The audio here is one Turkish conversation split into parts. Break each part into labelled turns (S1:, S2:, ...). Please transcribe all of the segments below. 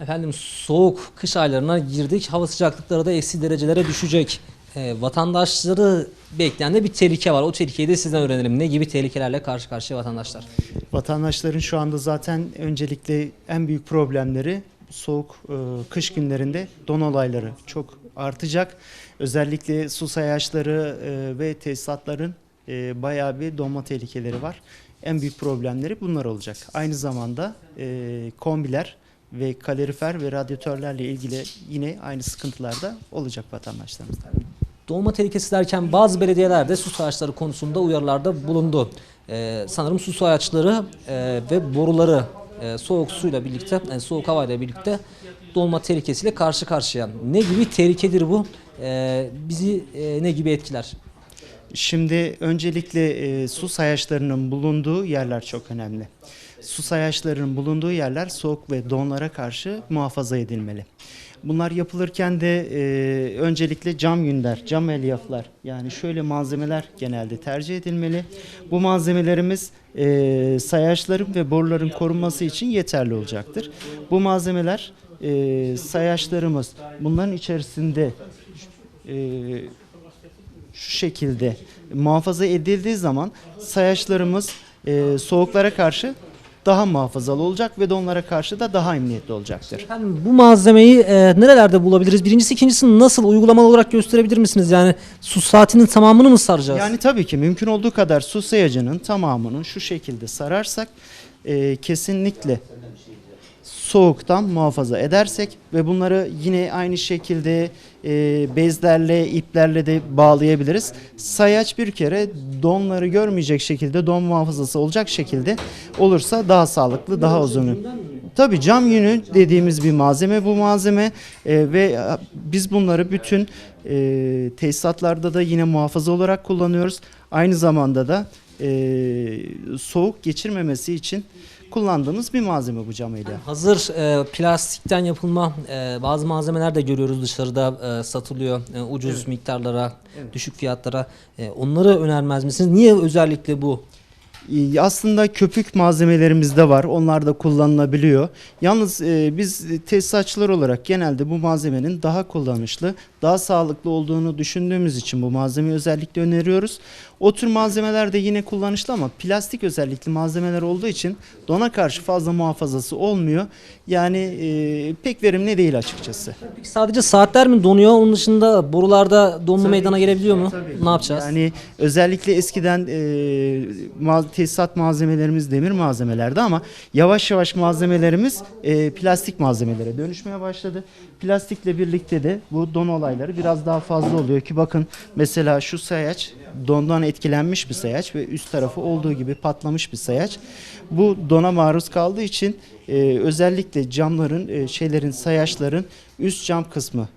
S1: Efendim soğuk kış aylarına girdik. Hava sıcaklıkları da eksi derecelere düşecek. Ee, vatandaşları bekleyen de bir tehlike var. O tehlikeyi de sizden öğrenelim. Ne gibi tehlikelerle karşı karşıya vatandaşlar?
S2: Vatandaşların şu anda zaten öncelikle en büyük problemleri soğuk e, kış günlerinde don olayları çok artacak. Özellikle su sayaçları e, ve tesisatların e, bayağı bir donma tehlikeleri var. En büyük problemleri bunlar olacak. Aynı zamanda e, kombiler ve kalorifer ve radyatörlerle ilgili yine aynı sıkıntılar da olacak vatandaşlarımızda.
S1: Dolma tehlikesi derken bazı belediyeler de su sayaçları konusunda uyarılarda bulundu. Ee, sanırım su sayaçları e, ve boruları e, soğuk suyla birlikte, e, soğuk havayla birlikte dolma tehlikesiyle karşı karşıya. Ne gibi tehlikedir bu? Ee, bizi e, ne gibi etkiler?
S2: Şimdi öncelikle e, su sayaçlarının bulunduğu yerler çok önemli. Su sayaçlarının bulunduğu yerler soğuk ve donlara karşı muhafaza edilmeli. Bunlar yapılırken de e, öncelikle cam yünder, cam elyaflar yani şöyle malzemeler genelde tercih edilmeli. Bu malzemelerimiz e, sayaçların ve boruların korunması için yeterli olacaktır. Bu malzemeler e, sayaçlarımız bunların içerisinde e, şu şekilde muhafaza edildiği zaman sayaçlarımız e, soğuklara karşı daha muhafazalı olacak ve donlara karşı da daha emniyetli olacaktır.
S1: Efendim bu malzemeyi e, nerelerde bulabiliriz? Birincisi, ikincisi nasıl uygulamalı olarak gösterebilir misiniz? Yani su saatinin tamamını mı saracağız?
S2: Yani tabii ki mümkün olduğu kadar su sayacının tamamını şu şekilde sararsak e, kesinlikle soğuktan muhafaza edersek ve bunları yine aynı şekilde e, bezlerle, iplerle de bağlayabiliriz. Sayaç bir kere donları görmeyecek şekilde, don muhafazası olacak şekilde olursa daha sağlıklı, daha uzun. Tabii cam yünü dediğimiz bir malzeme bu malzeme e, ve e, biz bunları bütün e, tesisatlarda da yine muhafaza olarak kullanıyoruz. Aynı zamanda da e, soğuk geçirmemesi için kullandığımız bir malzeme bu cam elyaf.
S1: Hazır e, plastikten yapılma e, bazı malzemeler de görüyoruz dışarıda e, satılıyor e, ucuz miktarlara, düşük fiyatlara. E, onları önermez misiniz? Niye özellikle bu?
S2: Aslında köpük malzemelerimiz de var. Onlar da kullanılabiliyor. Yalnız e, biz tesisatçılar olarak genelde bu malzemenin daha kullanışlı, daha sağlıklı olduğunu düşündüğümüz için bu malzemeyi özellikle öneriyoruz. O tür malzemeler de yine kullanışlı ama plastik özellikli malzemeler olduğu için dona karşı fazla muhafazası olmuyor. Yani e, pek verimli değil açıkçası.
S1: Peki sadece saatler mi donuyor? Onun dışında borularda donma meydana gelebiliyor mu? Ne yapacağız?
S2: Yani özellikle eskiden e, tesisat malzemelerimiz demir malzemelerdi ama yavaş yavaş malzemelerimiz e, plastik malzemelere dönüşmeye başladı. Plastikle birlikte de bu don olayları biraz daha fazla oluyor ki bakın mesela şu sayaç dondan etkilenmiş bir sayaç ve üst tarafı olduğu gibi patlamış bir sayaç. Bu dona maruz kaldığı için e, özellikle camların e, şeylerin sayaçların üst cam kısmı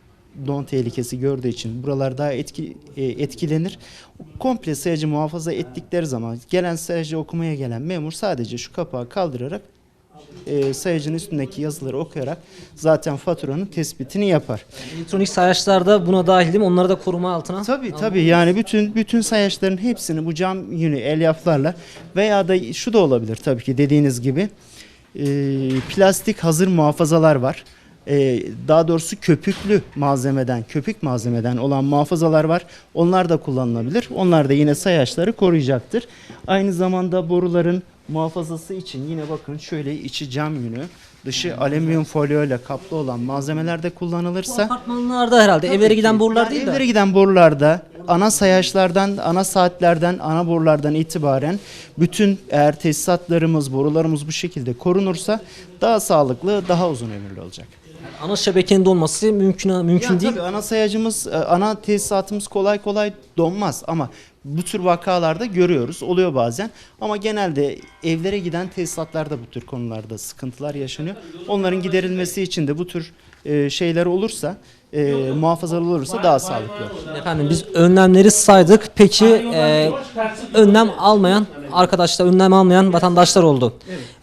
S2: don tehlikesi gördüğü için buralar daha etki, e, etkilenir. Komple sayacı muhafaza ettikleri zaman gelen sayacı okumaya gelen memur sadece şu kapağı kaldırarak e, sayacının üstündeki yazıları okuyarak zaten faturanın tespitini yapar.
S1: Elektronik sayaçlar buna dahil değil mi? Onları da koruma altına.
S2: Tabii tabii yani bütün bütün sayaçların hepsini bu cam yünü elyaflarla veya da şu da olabilir tabii ki dediğiniz gibi e, plastik hazır muhafazalar var. E, daha doğrusu köpüklü malzemeden, köpük malzemeden olan muhafazalar var. Onlar da kullanılabilir. Onlar da yine sayaçları koruyacaktır. Aynı zamanda boruların muhafazası için yine bakın şöyle içi cam yünü, dışı alüminyum folyo ile kaplı olan malzemeler de kullanılırsa
S1: Apartmanlarda herhalde evlere giden borular değil
S2: Evlere
S1: de.
S2: giden borularda ana sayaçlardan, ana saatlerden, ana borulardan itibaren bütün eğer tesisatlarımız, borularımız bu şekilde korunursa daha sağlıklı, daha uzun ömürlü olacak.
S1: Ana şebekenin donması mümkün mümkün
S2: Yani
S1: değil.
S2: tabii ana sayacımız, e, ana tesisatımız kolay kolay donmaz ama bu tür vakalarda görüyoruz. Oluyor bazen. Ama genelde evlere giden tesisatlarda bu tür konularda sıkıntılar yaşanıyor. Onların giderilmesi için de bu tür e, şeyler olursa, e, muhafazalı olursa daha sağlıklı olur.
S1: Efendim biz önlemleri saydık. Peki e, önlem almayan arkadaşlar önlem almayan vatandaşlar oldu.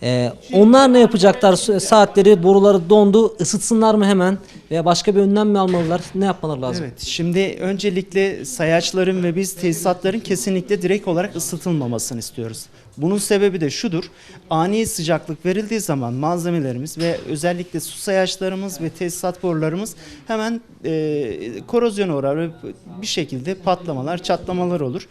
S1: E, onlar ne yapacaklar? Saatleri, boruları dondu. Isıtsınlar mı hemen? Veya başka bir önlem mi almalılar? Ne yapmaları lazım?
S2: Evet, şimdi öncelikle sayaçların ve biz tesisatların kesinlikle direkt olarak ısıtılmamasını istiyoruz. Bunun sebebi de şudur. Ani sıcaklık verildiği zaman malzemelerimiz ve özellikle su sayaçlarımız ve tesisat borularımız hemen e, korozyona uğrar ve bir şekilde patlamalar, çatlamalar olur.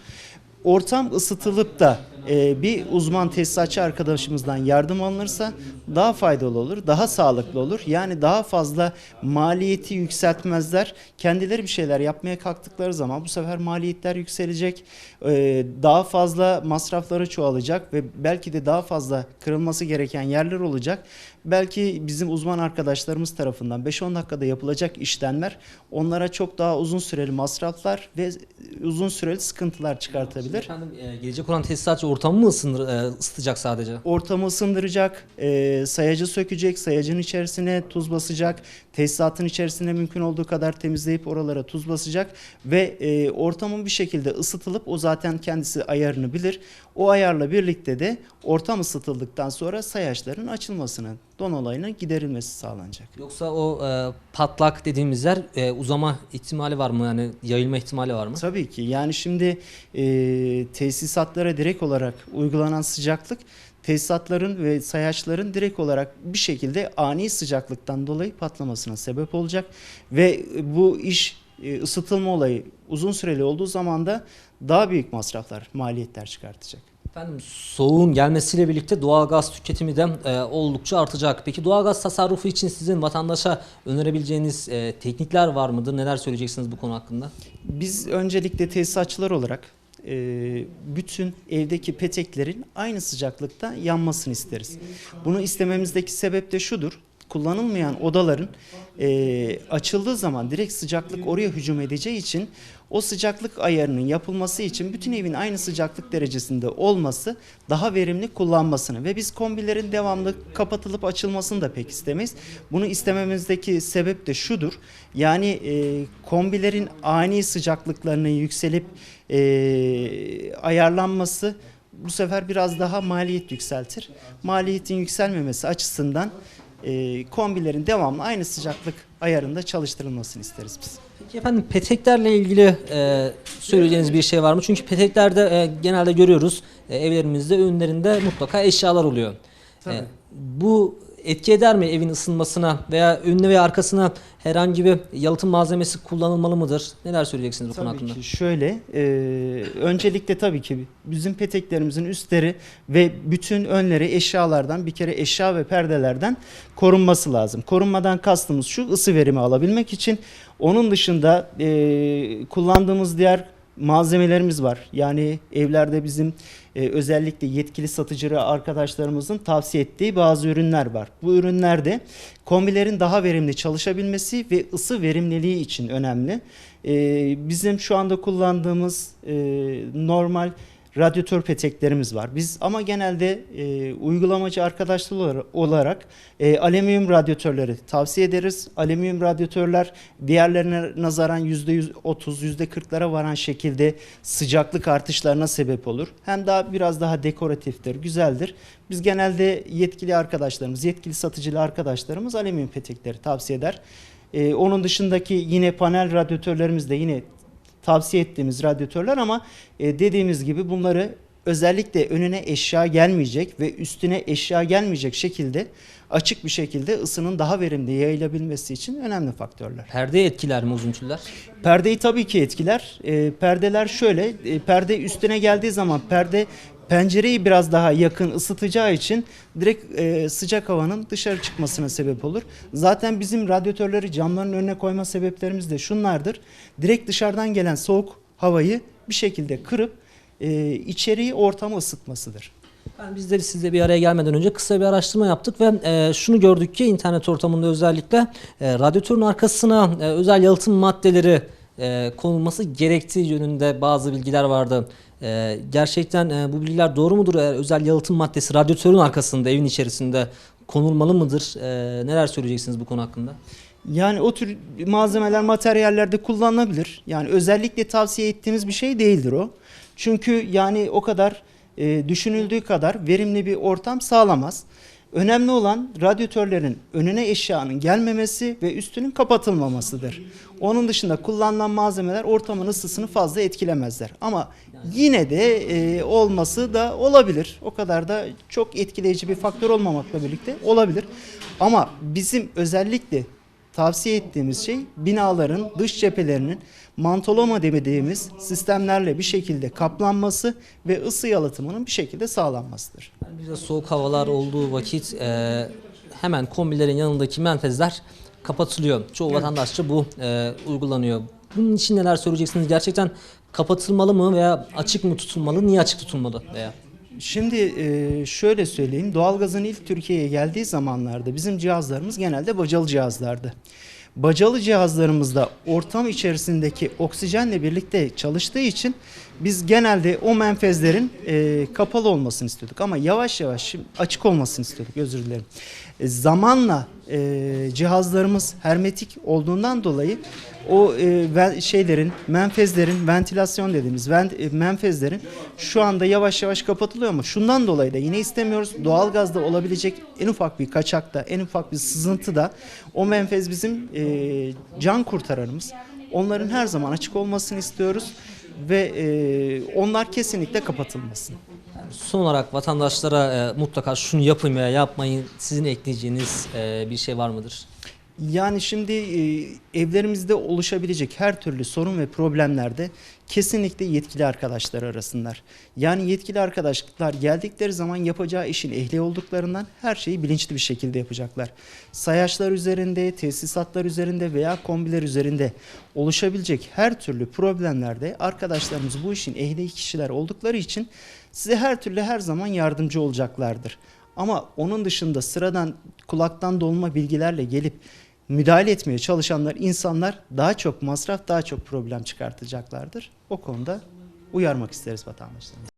S2: Ortam ısıtılıp da e, bir uzman tesisatçı arkadaşımızdan yardım alınırsa daha faydalı olur, daha sağlıklı olur. Yani daha fazla maliyeti yükseltmezler. Kendileri bir şeyler yapmaya kalktıkları zaman bu sefer maliyetler yükselecek, e, daha fazla masrafları çoğalacak ve belki de daha fazla kırılması gereken yerler olacak. Belki bizim uzman arkadaşlarımız tarafından 5-10 dakikada yapılacak işlemler onlara çok daha uzun süreli masraflar ve uzun süreli sıkıntılar çıkartabilir.
S1: Efendim e, gelecek olan tesisatçı ortamı mı ısınır, e, ısıtacak sadece?
S2: ortamı ısındıracak, e, sayacı sökecek, sayacın içerisine tuz basacak, tesisatın içerisine mümkün olduğu kadar temizleyip oralara tuz basacak ve e, ortamın bir şekilde ısıtılıp o zaten kendisi ayarını bilir. O ayarla birlikte de ortam ısıtıldıktan sonra sayaçların açılmasının, don olayının giderilmesi sağlanacak.
S1: Yoksa o e, patlak dediğimiz yer e, uzama ihtimali var mı? Yani yayılma ihtimali var mı?
S2: Tabii ki yani şimdi e, tesisatlara direkt olarak uygulanan sıcaklık tesisatların ve sayaçların direkt olarak bir şekilde ani sıcaklıktan dolayı patlamasına sebep olacak ve bu iş e, ısıtılma olayı uzun süreli olduğu zaman da daha büyük masraflar, maliyetler çıkartacak.
S1: Efendim soğuğun gelmesiyle birlikte doğal gaz tüketimi de e, oldukça artacak. Peki doğal gaz tasarrufu için sizin vatandaşa önerebileceğiniz e, teknikler var mıdır? Neler söyleyeceksiniz bu konu hakkında?
S2: Biz öncelikle tesisatçılar olarak e, bütün evdeki peteklerin aynı sıcaklıkta yanmasını isteriz. Bunu istememizdeki sebep de şudur. Kullanılmayan odaların e, açıldığı zaman direkt sıcaklık oraya hücum edeceği için o sıcaklık ayarının yapılması için bütün evin aynı sıcaklık derecesinde olması daha verimli kullanmasını ve biz kombilerin devamlı kapatılıp açılmasını da pek istemeyiz. Bunu istememizdeki sebep de şudur. Yani e, kombilerin ani sıcaklıklarının yükselip e, ayarlanması bu sefer biraz daha maliyet yükseltir. Maliyetin yükselmemesi açısından e, kombilerin devamlı aynı sıcaklık ayarında çalıştırılmasını isteriz biz.
S1: Peki efendim peteklerle ilgili e, söyleyeceğiniz bir şey var mı? Çünkü peteklerde e, genelde görüyoruz e, evlerimizde önlerinde mutlaka eşyalar oluyor. E, bu etki eder mi evin ısınmasına veya önüne veya arkasına herhangi bir yalıtım malzemesi kullanılmalı mıdır? Neler söyleyeceksiniz bu konu
S2: Tabii
S1: hakkında?
S2: ki şöyle, e, öncelikle tabii ki bizim peteklerimizin üstleri ve bütün önleri eşyalardan bir kere eşya ve perdelerden korunması lazım. Korunmadan kastımız şu ısı verimi alabilmek için. Onun dışında e, kullandığımız diğer malzemelerimiz var. Yani evlerde bizim e, özellikle yetkili satıcı arkadaşlarımızın tavsiye ettiği bazı ürünler var. Bu ürünlerde kombilerin daha verimli çalışabilmesi ve ısı verimliliği için önemli. E, bizim şu anda kullandığımız e, normal radyatör peteklerimiz var. Biz ama genelde e, uygulamacı arkadaşlar olarak, e, alüminyum radyatörleri tavsiye ederiz. Alüminyum radyatörler diğerlerine nazaran %30, %40'lara varan şekilde sıcaklık artışlarına sebep olur. Hem daha biraz daha dekoratiftir, güzeldir. Biz genelde yetkili arkadaşlarımız, yetkili satıcılı arkadaşlarımız alüminyum petekleri tavsiye eder. E, onun dışındaki yine panel radyatörlerimiz de yine tavsiye ettiğimiz radyatörler ama e, dediğimiz gibi bunları özellikle önüne eşya gelmeyecek ve üstüne eşya gelmeyecek şekilde açık bir şekilde ısının daha verimli yayılabilmesi için önemli faktörler.
S1: Perde etkiler mi uzun tüller?
S2: Perdeyi tabii ki etkiler. E, perdeler şöyle, e, perde üstüne geldiği zaman perde pencereyi biraz daha yakın ısıtacağı için direkt e, sıcak havanın dışarı çıkmasına sebep olur. Zaten bizim radyatörleri camların önüne koyma sebeplerimiz de şunlardır. Direkt dışarıdan gelen soğuk havayı bir şekilde kırıp e, içeriği ortamı ısıtmasıdır.
S1: Yani biz de sizle bir araya gelmeden önce kısa bir araştırma yaptık ve e, şunu gördük ki internet ortamında özellikle e, radyatörün arkasına e, özel yalıtım maddeleri e, konulması gerektiği yönünde bazı bilgiler vardı. E, gerçekten e, bu bilgiler doğru mudur? Eğer özel yalıtım maddesi radyatörün arkasında, evin içerisinde konulmalı mıdır? E, neler söyleyeceksiniz bu konu hakkında?
S2: Yani o tür malzemeler materyallerde kullanılabilir. Yani özellikle tavsiye ettiğimiz bir şey değildir o. Çünkü yani o kadar e, düşünüldüğü kadar verimli bir ortam sağlamaz. Önemli olan radyatörlerin önüne eşyanın gelmemesi ve üstünün kapatılmamasıdır. Onun dışında kullanılan malzemeler ortamın ısısını fazla etkilemezler. Ama yine de e, olması da olabilir. O kadar da çok etkileyici bir faktör olmamakla birlikte olabilir. Ama bizim özellikle tavsiye ettiğimiz şey binaların dış cephelerinin mantolama dediğimiz sistemlerle bir şekilde kaplanması ve ısı yalıtımının bir şekilde sağlanmasıdır.
S1: Bir de soğuk havalar olduğu vakit e, hemen kombilerin yanındaki menfezler kapatılıyor. Çoğu vatandaşça bu e, uygulanıyor. Bunun için neler söyleyeceksiniz? Gerçekten kapatılmalı mı veya açık mı tutulmalı? Niye açık tutulmalı veya?
S2: Şimdi e, şöyle söyleyeyim. Doğalgazın ilk Türkiye'ye geldiği zamanlarda bizim cihazlarımız genelde bacalı cihazlardı. Bacalı cihazlarımızda ortam içerisindeki oksijenle birlikte çalıştığı için biz genelde o menfezlerin e, kapalı olmasını istiyorduk. Ama yavaş yavaş açık olmasını istiyorduk özür dilerim. E, zamanla e, cihazlarımız hermetik olduğundan dolayı o e, şeylerin, menfezlerin, ventilasyon dediğimiz ven- e, menfezlerin şu anda yavaş yavaş kapatılıyor ama şundan dolayı da yine istemiyoruz. Doğalgazda olabilecek en ufak bir kaçakta, en ufak bir sızıntıda o menfez bizim e, can kurtararımız. Onların her zaman açık olmasını istiyoruz ve e, onlar kesinlikle kapatılmasın.
S1: Son olarak vatandaşlara e, mutlaka şunu yapın veya yapmayın sizin ekleyeceğiniz e, bir şey var mıdır?
S2: Yani şimdi e, evlerimizde oluşabilecek her türlü sorun ve problemlerde kesinlikle yetkili arkadaşlar arasınlar. Yani yetkili arkadaşlar geldikleri zaman yapacağı işin ehli olduklarından her şeyi bilinçli bir şekilde yapacaklar. Sayaçlar üzerinde, tesisatlar üzerinde veya kombiler üzerinde oluşabilecek her türlü problemlerde arkadaşlarımız bu işin ehli kişiler oldukları için size her türlü her zaman yardımcı olacaklardır. Ama onun dışında sıradan kulaktan dolma bilgilerle gelip müdahale etmeye çalışanlar insanlar daha çok masraf daha çok problem çıkartacaklardır. O konuda uyarmak isteriz vatandaşlarımızı.